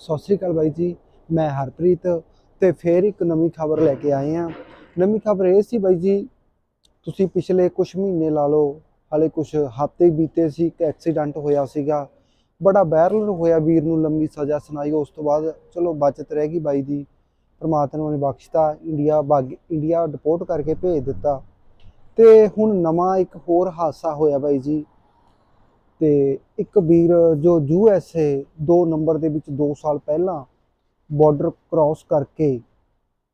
ਸਤਿ ਸ਼੍ਰੀ ਅਕਾਲ ਬਾਈ ਜੀ, ਮੈਂ ਹਰਪ੍ਰੀਤ ਤੇ ਫੇਰ ਇੱਕ ਨਵੀਂ ਖਬਰ ਲੈ ਕੇ ਆਏ ਹਾਂ। ਨਵੀਂ ਖਬਰ ਇਹ ਸੀ ਬਾਈ ਜੀ, ਤੁਸੀਂ ਪਿਛਲੇ ਕੁਝ ਮਹੀਨੇ ਲਾ ਲਓ, ਹਾਲੇ ਕੁਝ ਹਫ਼ਤੇ ਬੀਤੇ ਸੀ, ਇੱਕ ਐਕਸੀਡੈਂਟ ਹੋਇਆ ਸੀਗਾ। ਬੜਾ ਵਾਇਰਲ ਹੋਇਆ ਵੀਰ ਨੂੰ, ਲੰਮੀ ਸਜ਼ਾ ਸੁਣਾਈ, ਉਸ ਤੋਂ ਬਾਅਦ ਚਲੋ ਬਚਤ ਰਹਿ ਗਈ ਬਾਈ ਦੀ। ਪਰਮਾਤਮਾ ਨੇ ਬਖਸ਼ਤਾ, ਇੰਡੀਆ ਬਾਗ, ਇੰਡੀਆ ਡਿਪੋਰਟ ਕਰਕੇ ਭੇਜ ਦਿੱਤਾ। ਤੇ ਹੁਣ ਨਵਾਂ ਇੱਕ ਹੋਰ ਹਾਦਸਾ ਹੋਇਆ ਬਾਈ ਜੀ ਤੇ ਇੱਕ ਵੀਰ ਜੋ ਯੂ ਐਸ ਏ 2 ਨੰਬਰ ਦੇ ਵਿੱਚ 2 ਸਾਲ ਪਹਿਲਾਂ ਬਾਰਡਰ ਕ੍ਰਾਸ ਕਰਕੇ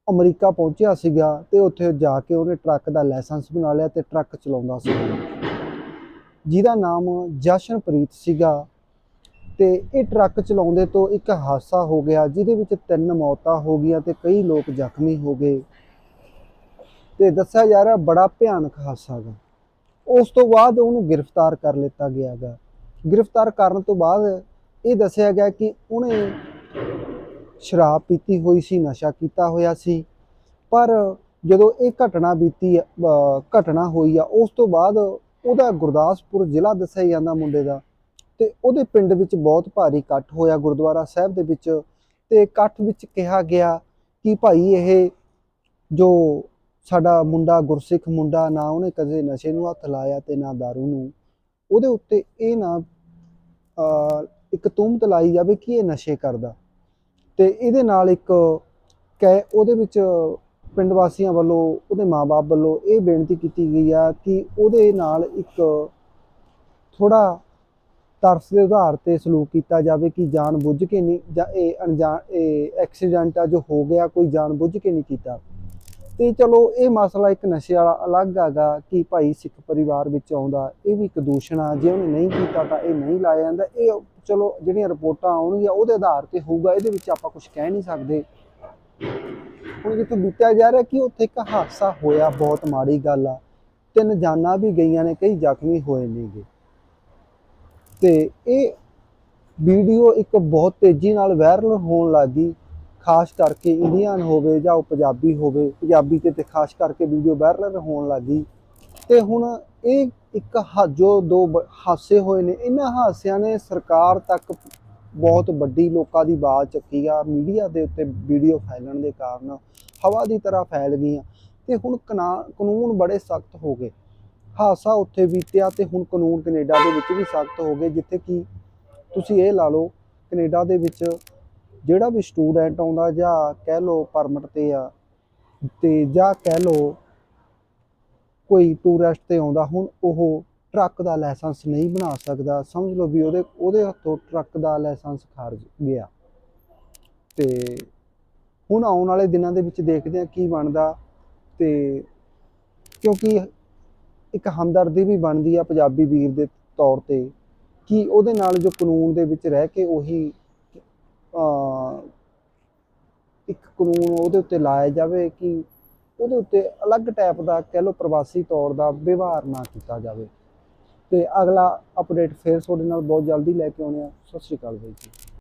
ਅਮਰੀਕਾ ਪਹੁੰਚਿਆ ਸੀਗਾ ਤੇ ਉੱਥੇ ਜਾ ਕੇ ਉਹਨੇ ਟਰੱਕ ਦਾ ਲਾਇਸੈਂਸ ਬਣਾ ਲਿਆ ਤੇ ਟਰੱਕ ਚਲਾਉਂਦਾ ਸੀ। ਜਿਹਦਾ ਨਾਮ ਜਸ਼ਨਪ੍ਰੀਤ ਸੀਗਾ ਤੇ ਇਹ ਟਰੱਕ ਚਲਾਉਂਦੇ ਤੋਂ ਇੱਕ ਹਾਦਸਾ ਹੋ ਗਿਆ ਜਿਹਦੇ ਵਿੱਚ ਤਿੰਨ ਮੌਤਾਂ ਹੋ ਗਈਆਂ ਤੇ ਕਈ ਲੋਕ ਜ਼ਖਮੀ ਹੋ ਗਏ। ਤੇ ਦੱਸਿਆ ਜਾ ਰਿਹਾ ਬੜਾ ਭਿਆਨਕ ਹਾਦਸਾ ਗਾ। ਉਸ ਤੋਂ ਬਾਅਦ ਉਹਨੂੰ ਗ੍ਰਿਫਤਾਰ ਕਰ ਲਿੱਤਾ ਗਿਆ ਗਾ ਗ੍ਰਿਫਤਾਰ ਕਰਨ ਤੋਂ ਬਾਅਦ ਇਹ ਦੱਸਿਆ ਗਿਆ ਕਿ ਉਹਨੇ ਸ਼ਰਾਬ ਪੀਤੀ ਹੋਈ ਸੀ, ਨਸ਼ਾ ਕੀਤਾ ਹੋਇਆ ਸੀ। ਪਰ ਜਦੋਂ ਇਹ ਘਟਨਾ ਬੀਤੀ ਘਟਨਾ ਹੋਈ ਆ, ਉਸ ਤੋਂ ਬਾਅਦ ਉਹਦਾ ਗੁਰਦਾਸਪੁਰ ਜ਼ਿਲ੍ਹਾ ਦੱਸਿਆ ਜਾਂਦਾ ਮੁੰਡੇ ਦਾ ਤੇ ਉਹਦੇ ਪਿੰਡ ਵਿੱਚ ਬਹੁਤ ਭਾਰੀ ਇਕੱਠ ਹੋਇਆ ਗੁਰਦੁਆਰਾ ਸਾਹਿਬ ਦੇ ਵਿੱਚ ਤੇ ਇਕੱਠ ਵਿੱਚ ਕਿਹਾ ਗਿਆ ਕਿ ਭਾਈ ਇਹ ਜੋ ਸਾਡਾ ਮੁੰਡਾ ਗੁਰਸਿੱਖ ਮੁੰਡਾ ਨਾ ਉਹਨੇ ਕਦੇ ਨਸ਼ੇ ਨੂੰ ਹੱਥ ਲਾਇਆ ਤੇ ਨਾ दारू ਨੂੰ, ਉਹਦੇ ਉੱਤੇ ਇਹ ਨਾ ਇੱਕ ਤੁਹਮਤ ਲਾਈ ਜਾਵੇ ਕਿ ਇਹ ਨਸ਼ੇ ਕਰਦਾ। ਤੇ ਇਹਦੇ ਨਾਲ ਇੱਕ ਕਹਿ, ਉਹਦੇ ਵਿੱਚ ਪਿੰਡ ਵਾਸੀਆਂ ਵੱਲੋਂ, ਉਹਦੇ ਮਾਪੇ ਵੱਲੋਂ ਇਹ ਬੇਨਤੀ ਕੀਤੀ ਗਈ ਆ ਕਿ ਉਹਦੇ ਨਾਲ ਇੱਕ ਥੋੜਾ ਤਰਸ ਦੇ ਆਧਾਰ ਤੇ ਸਲੂਕ ਕੀਤਾ ਜਾਵੇ ਕਿ ਜਾਣ ਬੁੱਝ ਕੇ ਨਹੀਂ, ਜਾਂ ਇਹ ਅਣਜਾਣ ਇਹ ਐਕਸੀਡੈਂਟ ਆ ਜੋ ਹੋ ਗਿਆ, ਕੋਈ ਜਾਣ ਬੁੱਝ ਕੇ ਨਹੀਂ ਕੀਤਾ। ਤੇ ਚਲੋ ਇਹ ਮਸਲਾ ਇੱਕ ਨਸ਼ੇ ਵਾਲਾ ਅਲੱਗ ਹੈਗਾ ਕਿ ਭਾਈ ਸਿੱਖ ਪਰਿਵਾਰ ਵਿੱਚ ਆਉਂਦਾ, ਇਹ ਵੀ ਇੱਕ ਦੂਸ਼ਣ ਆ। ਜੇ ਉਹਨੇ ਨਹੀਂ ਕੀਤਾ ਤਾਂ ਇਹ ਨਹੀਂ ਲਾਇਆ ਜਾਂਦਾ। ਇਹ ਚਲੋ ਜਿਹੜੀਆਂ ਰਿਪੋਰਟਾਂ ਆਉਣਗੀਆਂ, ਉਹਦੇ ਆਧਾਰ ਤੇ ਹੋਊਗਾ, ਇਹਦੇ ਵਿੱਚ ਆਪਾਂ ਕੁਝ ਕਹਿ ਨਹੀਂ ਸਕਦੇ। ਹੁਣ ਜਿੱਥੇ ਬੀਤਿਆ ਜਾ ਰਿਹਾ ਕਿ ਉੱਥੇ ਇੱਕ ਹਾਦਸਾ ਹੋਇਆ, ਬਹੁਤ ਮਾੜੀ ਗੱਲ ਆ। ਤਿੰਨ ਜਾਨਾਂ ਵੀ ਗਈਆਂ ਨੇ, ਕਈ ਜ਼ਖਮੀ ਹੋਏ ਨੇਗੇ। ਤੇ ਇਹ ਵੀਡੀਓ ਇੱਕ ਬਹੁਤ ਤੇਜ਼ੀ ਨਾਲ ਵਾਇਰਲ ਹੋਣ ਲੱਗੀ ਖਾਸ ਕਰਕੇ ਇੰਡੀਅਨ ਹੋਵੇ ਜਾਂ ਉਹ ਪੰਜਾਬੀ ਹੋਵੇ, ਪੰਜਾਬੀ ਤੇ ਤੇ ਖਾਸ ਕਰਕੇ ਵੀਡੀਓ ਵਾਇਰਲ ਹੋਣ ਲੱਗੀ ਤੇ ਹੁਣ ਇਹ ਇੱਕ ਹਾ- ਜੋ ਦੋ ਬ- ਹਾਦਸੇ ਹੋਏ ਨੇ, ਇਹਨਾਂ ਹਾਦਸਿਆਂ ਨੇ ਸਰਕਾਰ ਤੱਕ ਬਹੁਤ ਵੱਡੀ ਲੋਕਾਂ ਦੀ ਆਵਾਜ਼ ਚੱਕੀ ਆ। ਮੀਡੀਆ ਦੇ ਉੱਤੇ ਵੀਡੀਓ ਫੈਲਣ ਦੇ ਕਾਰਨ ਹਵਾ ਦੀ ਤਰ੍ਹਾਂ ਫੈਲ ਗਈਆਂ। ਤੇ ਹੁਣ ਕਨਾ- ਕਾਨੂੰਨ ਬੜੇ ਸਖਤ ਹੋ ਗਏ। ਹਾਦਸਾ ਉੱਥੇ ਬੀਤਿਆ ਤੇ ਹੁਣ ਕਾਨੂੰਨ ਕੈਨੇਡਾ ਦੇ ਵਿੱਚ ਵੀ ਸਖਤ ਹੋ ਗਏ, ਜਿੱਥੇ ਕਿ ਤੁਸੀਂ ਇਹ ਲਾ ਲਓ, ਕੈਨੇਡਾ ਦੇ ਵਿੱਚ ਜਿਹੜਾ ਵੀ ਸਟੂਡੈਂਟ ਆਉਂਦਾ ਜਾਂ ਕਹਿ ਲਓ ਪਰਮਿਟ ਤੇ ਆ, ਤੇ ਜਾਂ ਕਹਿ ਲਓ ਕੋਈ ਟੂਰਿਸਟ ਤੇ ਆਉਂਦਾ, ਹੁਣ ਉਹ ਟਰੱਕ ਦਾ ਲਾਇਸੈਂਸ ਨਹੀਂ ਬਣਾ ਸਕਦਾ। ਸਮਝ ਲਓ ਵੀ ਉਹਦੇ ਉਹਦੇ ਹੱਥੋਂ ਟਰੱਕ ਦਾ ਲਾਇਸੈਂਸ ਖਾਰਜ ਗਿਆ। ਤੇ ਹੁਣ ਆਉਣ ਵਾਲੇ ਦਿਨਾਂ ਦੇ ਵਿੱਚ ਦੇਖਦੇ ਹਾਂ ਕੀ ਬਣਦਾ। ਤੇ ਕਿਉਂਕਿ ਇੱਕ ਹਮਦਰਦੀ ਵੀ ਬਣਦੀ ਆ ਪੰਜਾਬੀ ਵੀਰ ਦੇ ਤੌਰ ਤੇ, ਕਿ ਉਹਦੇ ਨਾਲ ਜੋ ਕਾਨੂੰਨ ਦੇ ਵਿੱਚ ਰਹਿ ਕੇ ਉਹੀ ਇੱਕ ਕਾਨੂੰਨ ਉਹਦੇ ਉੱਤੇ ਲਾਇਆ ਜਾਵੇ ਕਿ ਉਹਦੇ ਉੱਤੇ ਅਲੱਗ ਟਾਈਪ ਦਾ ਕਹਿ ਲਓ ਪ੍ਰਵਾਸੀ ਤੌਰ ਦਾ ਵਿਵਹਾਰ ਨਾ ਕੀਤਾ ਜਾਵੇ। ਤੇ ਅਗਲਾ ਅਪਡੇਟ ਫੇਰ ਤੁਹਾਡੇ ਨਾਲ ਬਹੁਤ ਜਲਦੀ ਲੈ ਕੇ ਆਉਣੇ ਆ ਸਤਿ ਸ਼੍ਰੀ ਅਕਾਲ ਬਾਈ ਜੀ।